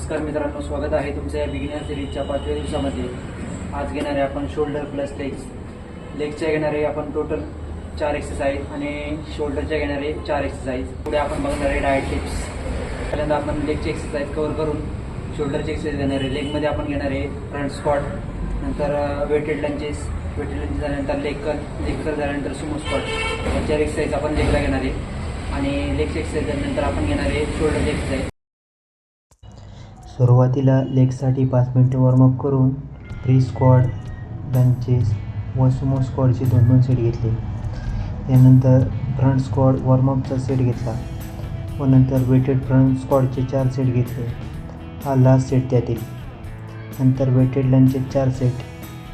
नमस्कार मित्रांनो स्वागत आहे तुमच्या या बिगिनर सिरीजच्या पाचव्या दिवसामध्ये. आज घेणारे आपण शोल्डर प्लस लेग्स लेगच्या घेणारे आपण टोटल चार एक्सरसाइज आणि शोल्डरच्या घेणारे चार एक्सरसाइज पुढे आपण बघणार आहे डायट टिप्स पहिल्यांदा आपण लेगची एक्सरसाइज कवर करून शोल्डरची एक्सरसाइज घेणार. आहे लेगमध्ये आपण घेणार आहे फ्रंट स्कॉट नंतर वेटेड लंचेस वेटेड लंचेस झाल्यानंतर लेग कल लेग कल झाल्यानंतर सुमो स्कॉट या चार एक्सरसाइज आपण लेगला घेणार. आहे आणि लेगची एक्सरसाइज झाल्यानंतर आपण घेणार आहे शोल्डरची एक्सरसाइज सुरुवातीला लेगसाठी पाच मिनटं वॉर्मअप करून फ्री स्क्वॉड लंचेस व सुमो स्क्वॉडचे दोन दोन सेट घेतले. त्यानंतर फ्रंट स्क्वॉड वॉर्मअपचा सेट घेतला व नंतर वेटेड फ्रंट स्क्वॉडचे चार सेट घेतले. हा लास्ट सेट त्यातील. नंतर वेटेड लंचचे चार set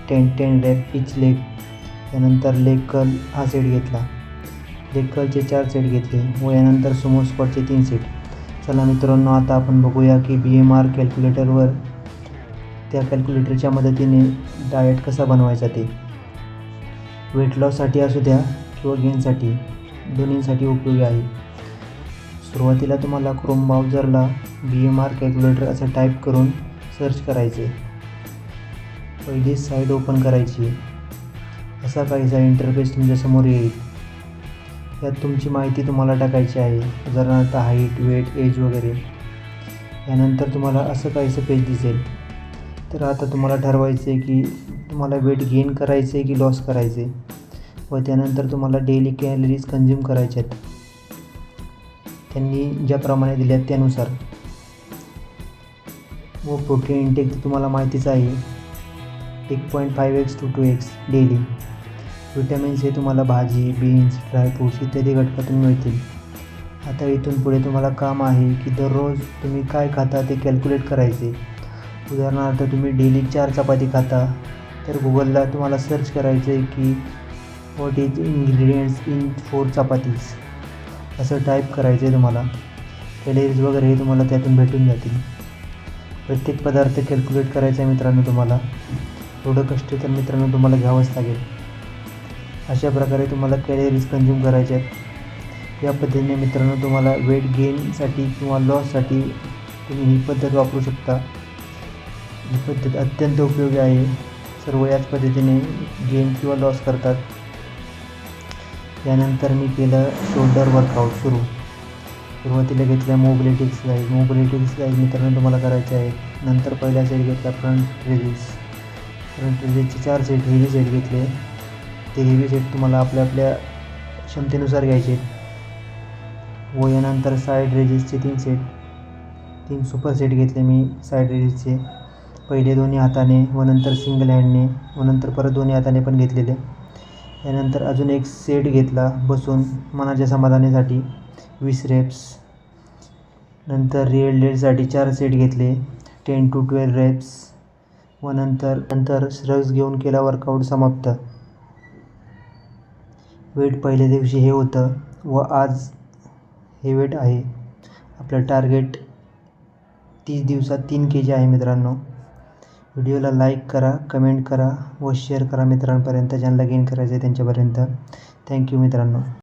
ten ten rep each leg त्यानंतर लेग कल हा सेट घेतला. लेग कलचे चार सेट घेतले व यानंतर सुमो स्क्वॉडचे तीन सेट चला मित्रांनो आता आपण बघूया की बी एम आर कॅल्क्युलेटरवर त्या कॅल्क्युलेटरच्या मदतीने डाएट कसा बनवायचा ते. वेट लॉससाठी असू द्या किंवा गेनसाठी दोन्हींसाठी उपयोगी आहे. सुरुवातीला तुम्हाला क्रोम ब्राउझरला बी एम आर कॅल्क्युलेटर असं टाईप करून सर्च करायचे. पहिली साईड ओपन करायची. असा काहीसा इंटरफेस तुमच्यासमोर येईल. यात तुमची माहिती तुम्हाला टाकायची आहे. उदाहरणार्थ हाईट वेट एज वगैरे. यानंतर तुम्हाला असं काहीसं पेज दिसेल. तर आता तुम्हाला ठरवायचं आहे की तुम्हाला वेट गेन करायचं आहे की लॉस करायचे व त्यानंतर तुम्हाला डेली कॅलरीज कन्झ्युम करायच्या आहेत. त्यांनी ज्याप्रमाणे दिल्या त्यानुसार. व प्रोटीन इंटेक तुम्हाला माहितीच आहे. एक point five x two two x daily vitamins हे तुम्हाला भाजी बीन्स ड्रायफ्रूट्स इत्यादी घटकातून मिळतील. आता इथून पुढे तुम्हाला काम आहे की दररोज तुम्ही काय खाता ते कॅल्क्युलेट करायचे. उदाहरणार्थ तुम्ही डेली चार चपाती खाता तर गुगलला तुम्हाला सर्च करायचं आहे की what is ingredients in four chapatis असं टाईप करायचं आहे तुम्हाला कॅलरीज वगैरे हे तुम्हाला त्यातून भेटून जातील. प्रत्येक पदार्थ कॅल्क्युलेट करायचा आहे मित्रांनो तुम्हाला. थोडं कष्ट तर मित्रांनो तुम्हाला घ्यावंच लागेल. अशा प्रकारे तुम्हाला कॅलरीज कंझ्युम करायच्या आहेत. या पद्धतीने मित्रांनो तुम्हाला वेट गेनसाठी किंवा लॉससाठी तुम्ही ही पद्धत वापरू शकता. ही पद्धत अत्यंत उपयोगी आहे. सर्व याच पद्धतीने गेन किंवा लॉस करतात. यानंतर मी केलं शोल्डर वर्कआउट सुरू. सुरुवातीला घेतल्या मोबिलिटी एक्सरसाइज मोबिलिटी एक्सरसाइज मित्रांनो तुम्हाला करायचे आहेत नंतर पहिल्या सेट घेतला फ्रंट रिलीज फ्रंट रेजिसचे चार सेट हेवी सेट घेतले. ते हेवी सेट तुम्हाला आपल्या आपल्या क्षमतेनुसार घ्यायचे व यानंतर साईड रेजिसचे तीन सेट तीन सुपर सेट घेतले मी साईड रेजेसचे पहिले दोन्ही हाताने व नंतर सिंगल हँडने व नंतर परत दोन्ही हाताने पण घेतलेले. यानंतर अजून एक सेट घेतला बसून मनाच्या समाधानासाठी वीस रेप्स नंतर रिअल डेडसाठी चार सेट घेतले टेन टू ट्वेल्व रेप्स व नंतर नंतर श्रग्स घेऊन केला वर्कआउट समाप्त. वेट पहिल्या दिवशी हे होतं व आज हे वेट आहे. आपलं टार्गेट तीस दिवसात तीन के जी आहे मित्रांनो. व्हिडिओला लाईक करा कमेंट करा व शेअर करा मित्रांपर्यंत ज्यांना गेन करायचं आहे त्यांच्यापर्यंत. थँक्यू मित्रांनो.